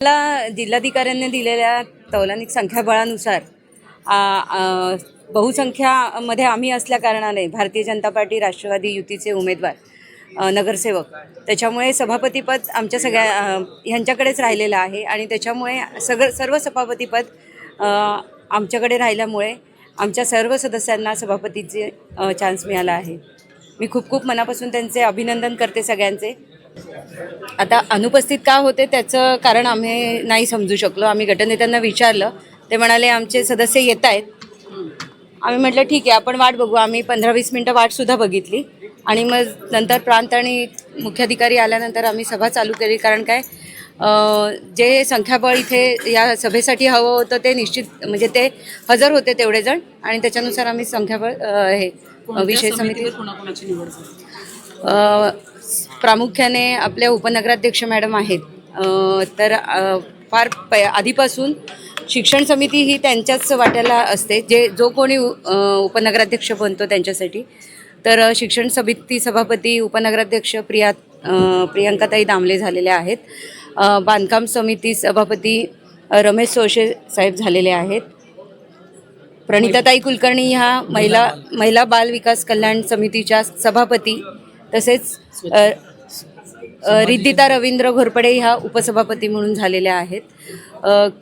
मला जिल्हाधिकाऱ्यांनी दिलेल्या तौलनिक संख्याबळानुसार बहुसंख्यामध्ये आम्ही असल्याकारणाने भारतीय जनता पार्टी राष्ट्रवादी युतीचे उमेदवार नगरसेवक त्याच्यामुळे सभापतीपद आमच्या सगळ्या ह्यांच्याकडेच राहिलेलं आहे आणि त्याच्यामुळे सगळं सर्व सभापतीपद आमच्याकडे राहिल्यामुळे आमच्या सर्व सदस्यांना सभापतीचे चान्स मिळाला आहे. मी खूप खूप मनापासून त्यांचे अभिनंदन करते सगळ्यांचे. आता अनुपस्थित का होते त्याचं कारण आम्ही नाही समजू शकलो. आम्ही गटनेत्यांना विचारलं. ते म्हणाले आमचे सदस्य येत आहेत. आम्ही म्हटलं ठीक आहे आपण वाट बघू. आम्ही पंधरा वीस मिनटं वाटसुद्धा बघितली. आणि मग नंतर प्रांत आणि मुख्याधिकारी आल्यानंतर आम्ही सभा चालू केली. कारण काय जे संख्याबळ इथे या सभेसाठी हवं होतं ते निश्चित म्हणजे ते हजर होते तेवढे जण आणि त्याच्यानुसार आम्ही संख्याबळ हे विषय समिती? कोणाकोणाची निवड झाली? प्रामुख्याने आपल्या उपनगराध्यक्ष मॅडम आहेत. तर फार प आधीपासून शिक्षण समिती ही त्यांच्याच वाट्याला असते. जे जो कोणी उपनगराध्यक्ष बनतो त्यांच्यासाठी. तर शिक्षण समिती सभापती उपनगराध्यक्ष प्रिया प्रियंकाताई दामले झालेले आहेत. बांधकाम समिती सभापती रमेश सोळशे साहेब झालेले आहेत. प्रणिताताई कुलकर्णी ह्या महिला महिला बाल विकास कल्याण समितीच्या सभापती तसेच रिद्धिता रवींद्र घोरपडे ह्या उपसभापती म्हणून झालेल्या आहेत.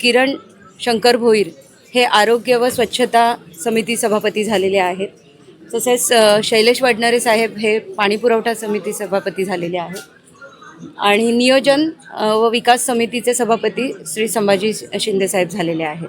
किरण शंकर भोईर हे आरोग्य व स्वच्छता समिती सभापती झालेले आहेत. तसेच शैलेश वडनरे साहेब हे पाणीपुरवठा समिती सभापती झालेले आहेत. आणि नियोजन व विकास समितीचे सभापती श्री संभाजी शिंदे साहेब झालेले आहेत.